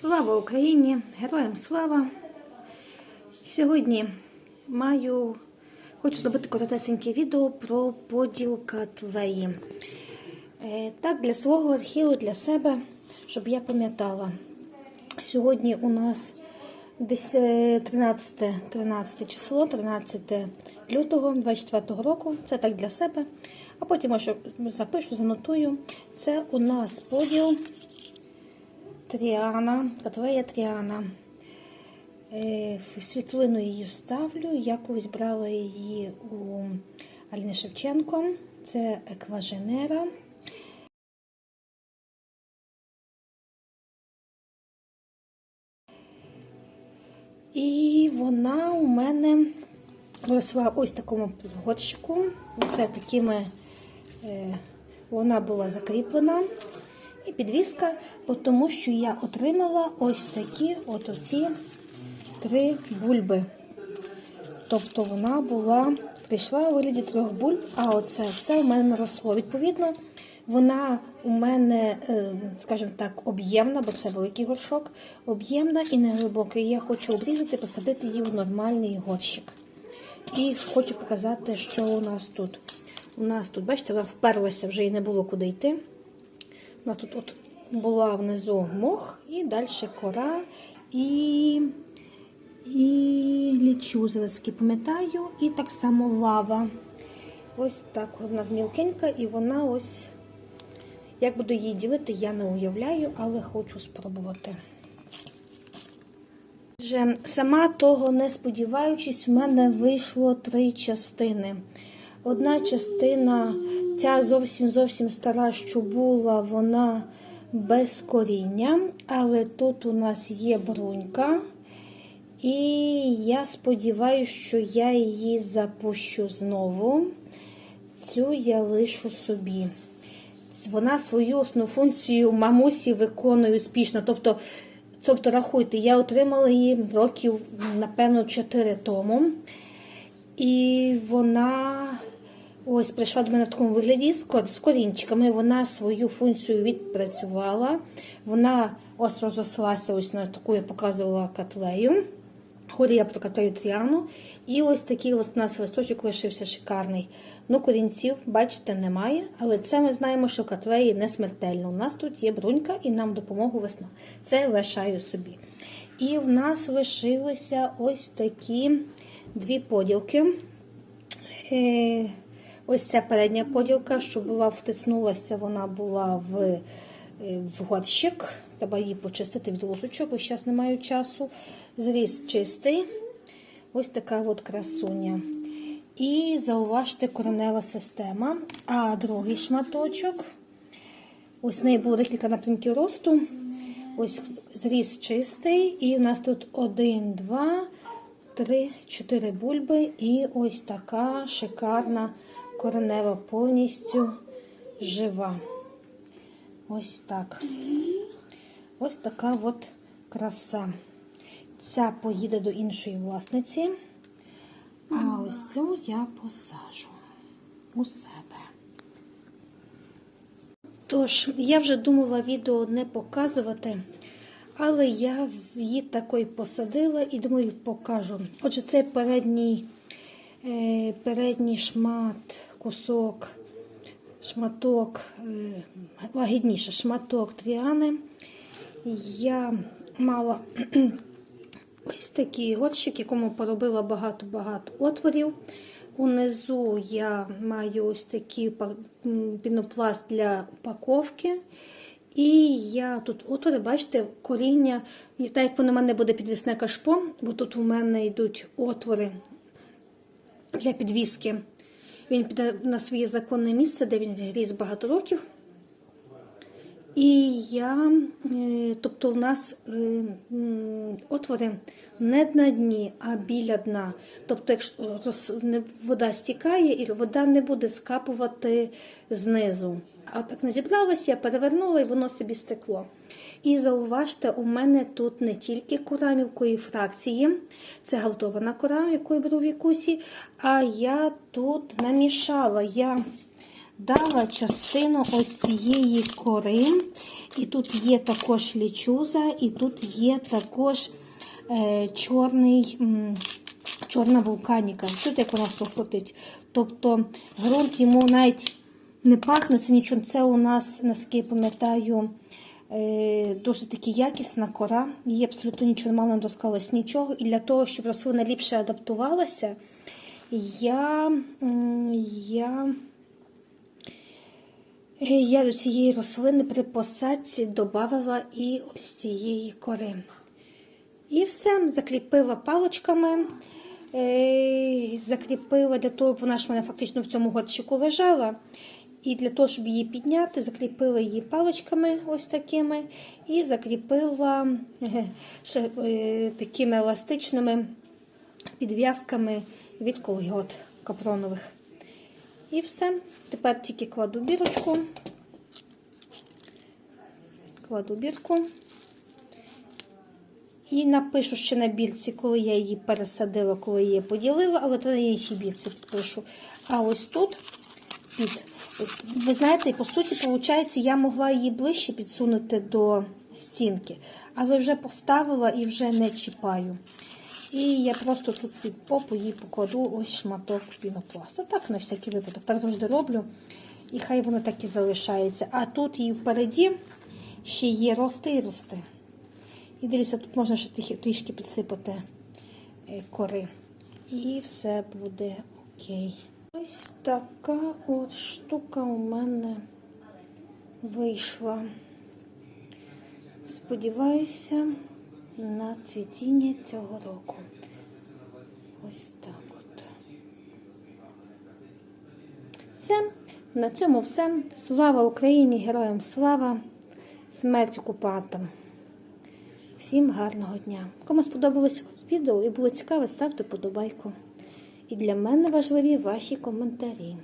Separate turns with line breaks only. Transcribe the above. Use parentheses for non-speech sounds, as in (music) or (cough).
Слава Україні! Героям слава! Сьогодні маю, хочу зробити коротесеньке відео про поділ котлеї. Е, Так, для свого архіву, для себе, щоб я пам'ятала. Сьогодні у нас десь е, 13, 13 число, 13 лютого 24 року. Це так для себе. А потім я запишу, занотую. Це у нас поділ Тріана, Катвея Тріана. Е, Світлину її вставлю. Я колись брала її у Аліни Шевченко. Це екваженера. І вона у мене росла ось такому горщику. Це такими е, вона була закріплена. І підвіска, тому що я отримала ось такі от оці три бульби. Тобто вона була, прийшла у вигляді трьох бульб, а оце все у мене наросло. Відповідно, вона у мене, е, скажімо так, об'ємна, бо це великий горшок, об'ємна і не глибокий. Я хочу обрізати, посадити її в нормальний горщик. І хочу показати, що у нас тут. У нас тут, бачите, вона вперлася, вже і не було куди йти. У нас тут от була внизу мох, і далі кора, і і лічузелецькі, пам'ятаю, і так само лава. Ось так вона мілкенька, і вона ось, як буду її ділити, я не уявляю, але хочу спробувати. Сама того не сподіваючись, в мене вийшло три частини. Одна частина, ця зовсім зовсім стара, що була, вона без коріння, але тут у нас є брунька. І я сподіваюся, що я її запущу знову. Цю я лишу собі. Вона свою основну функцію мамусі виконує успішно. Тобто, тобто, рахуйте, я отримала її років, напевно, 4 тому. І вона ось прийшла до мене в такому вигляді з корінчиками. Вона свою функцію відпрацювала. Вона ось розрослася ось на таку я показувала котлею. Горі я про котлею тріану. І ось такий от у нас листочок лишився шикарний. Ну, корінців, бачите, немає. Але це ми знаємо, що котлеї не смертельно. У нас тут є брунька і нам допомогу весна. Це лишаю собі. І в нас лишилося ось такі дві поділки. Ось ця передня поділка, що була втиснулася, вона була в е, в горщик. Треба її почистити від ложечок, бо зараз не маю часу. Зріз чистий. Ось така от красуня. І зауважте коренева система. А другий шматочок. Ось в неї було декілька напрямків росту. Ось зріз чистий. І у нас тут один, два. Три-чотири бульби і ось така шикарна коренева, повністю жива. Ось так. Ось така от краса. Ця поїде до іншої власниці, а ось цю я посажу у себе. Тож, я вже думала відео не показувати. Але я її такої посадила і думаю, покажу. Отже, це передній передній шмат, кусок, шматок, е, лагідніше шматок тріани. Я мала (clears throat) ось такий горщик, якому поробила багато-багато отворів. Унизу я маю ось такий пінопласт для упаковки. І я тут, отуди, бачите, коріння, так як воно в мене буде підвісне кашпо, бо тут у мене йдуть отвори для підвіски. Він піде на своє законне місце, де він гріз багато років. І я, е, тобто, в нас е, отвори не на дні, а біля дна. Тобто, якщо вода стікає, і вода не буде скапувати знизу. А так я перевернула і воно собі стекло. І зауважте, у мене тут не тільки кора мілкої фракції, це галтована кора, яку я беру в якусі, а я тут намішала. Я дала частину ось цієї кори. І тут є також лічуза, і тут є також е, чорний, м, чорна вулканіка. Тут як вона крутить. Тобто ґрунт йому навіть не пахне, це нічого. Це у нас, наскільки пам'ятаю, е, дуже таки якісна кора. Її абсолютно нічого мало не доскалось нічого. І для того, щоб рослина ліпше адаптувалася, я, я, е, я до цієї рослини при посадці додавала і ось цієї кори. І все, закріпила паличками. Е, закріпила для того, вона ж мене фактично в цьому годчику лежала. І для того, щоб її підняти, закріпила її паличками ось такими, і закріпила ще, е, такими еластичними підв'язками від колгот капронових. І все. Тепер тільки кладу бірочку. Кладу бірку. І напишу ще на бірці, коли я її пересадила, коли її поділила, але то на іншій бірці підпишу. А ось тут під. Ви знаєте, по суті, виходить, я могла її ближче підсунути до стінки, але вже поставила і вже не чіпаю. І я просто тут під попу їй покладу ось шматок пінопласта. Так, на всякий випадок. Так завжди роблю. І хай воно так і залишається. А тут її впереді ще є рости і рости. І дивіться, тут можна ще трішки підсипати е, кори. І все буде окей. Ось така от штука у мене вийшла. Сподіваюся на цвітіння цього року. Ось так от. Все. На цьому все. Слава Україні, героям слава, смерть окупантам. Всім гарного дня. Кому сподобалось відео і було цікаве, ставте подобайку. І для мене важливі ваші коментарі.